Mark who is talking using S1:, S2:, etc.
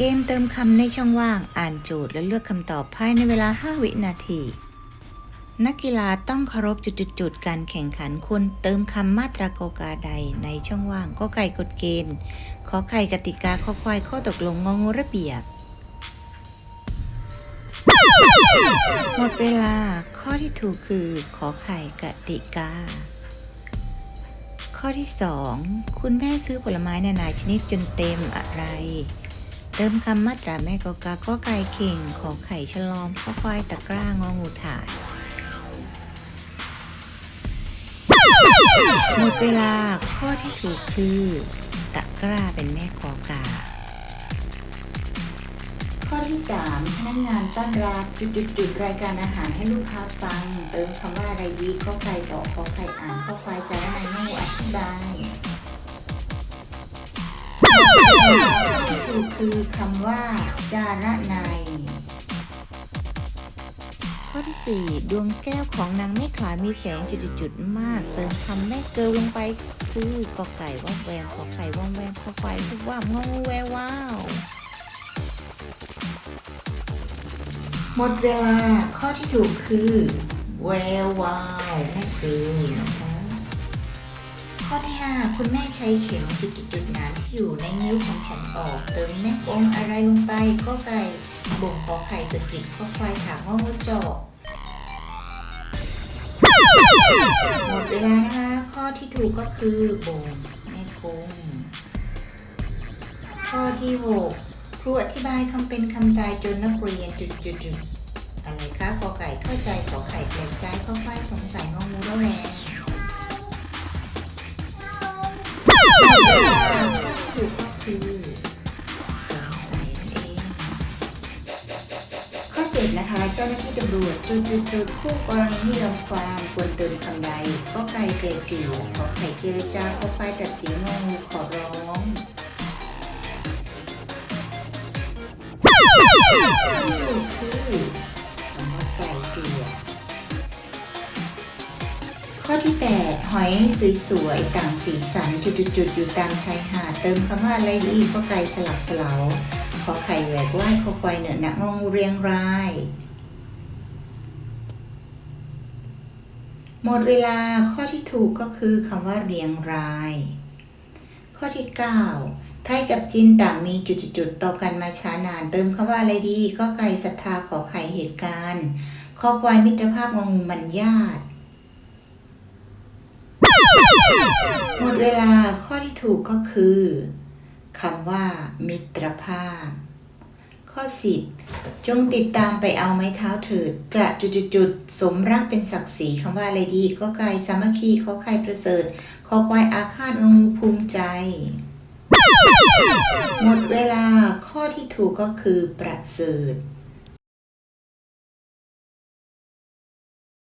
S1: เกมเติมคำในช่องว่าง อ่านโจทย์และเลือกคำตอบภายในเวลา 5 วินาที นักกีฬาต้องเคารพจุดๆๆการแข่งขันควรเติมคำมาตรากกาใดในช่องว่างก็ไก่กฎเกณฑ์ ขอไข่กติกาข้อควายข้อตกลงงองระเบียบ หมดเวลาข้อที่ถูกคือ ขอไข่กติกาข้อที่ 2 คุณแม่ซื้อผลไม้นานาชนิดจนเต็มอะไร เติมคำมาตราแม่กอกาก็ไก่เข่ง ขอไข่ฉลอมข้อควายตะกร้างองูถ่ายหมดเวลาข้อที่ถูกคือ ตะกร้าเป็นแม่กอกา ข้อที่3พนักงานต้อนรับจุดจุดจุดรายการอาหารให้ลูกค้าฟัง เติมคำว่าอะไรดีข้อไก่บอข้อไข่อ่านข้อควายจารนายงูอธิบาย คือคำว่า จารนายข้อที่ 4 ดวงแก้วของนางแม่ขลามีแสงจุดๆๆมาก เติมคำแม่เกลลงไปคือกอไก่ว่องแววขอไข่ว่องแววขอควายพูดว่างงแววว้าวหมดเวลาข้อที่ถูกคือ แวววาวแม่คือนะคะข้อที่ 5 คุณแม่ใช้เข็มจุดๆๆนั้นที่อยู่ใน นิ้วของฉันออก เติมแม่กลมอะไรลงไปก็ไก่บ่งขอไข่สกิดข้อควายถามว่างูเจาะหมดเวลานะคะ ข้อที่ถูกก็คือบ่งแม่กลมข้อที่ 6 ครูอธิบายคำเป็นคำตายจนนักเรียนจุดๆๆอะไรคะกอไก่เข้าใจขอไข่แปลกใจข้อควายสงสัยงองูแล้วแรง 7 นะคะ เจ้าหน้าที่ตำรวจจุดจุดจุดคู่กรณีที่รำความควรเติมคำใด ก็ไกลเกลี่ยเขอไข่เจรจาขอไปตัดสีงองขอร้อง คือคำไกลเกลี่ยข้อที่ 8 หอยสวยๆต่างสีสันจุดจุดอยู่ตามชายหาดเติมคำว่าอะไรอีกก็ไกลสลักสลา อไข่แหวกว่ายขอควายเหนือหนักงองเรียงราย หมดเวลาข้อที่ถูกก็คือคำว่าเรียงราย ข้อที่ 9 ไทยกับจีนต่างมีจุดๆต่อกันมาช้านาน เติมคำว่าอะไรดี ก็ไก่ศรัทธาขอไข่เหตุการณ์ขอควายมิตรภาพงองูมันญาติหมดเวลาข้อที่ถูกก็คือ คำว่า มิตรภาพ ข้อ 10 จงติดตามไปเอาไม้เท้าเถิด จะจุดๆสมรักเป็นศักดิ์ศรีคำว่าอะไรดี ก็ไก่สามัคคีขอไข่ประเสริฐขอควายอาฆาตงองูภูมิใจ หมดเวลาข้อที่ถูกก็คือประเสริฐ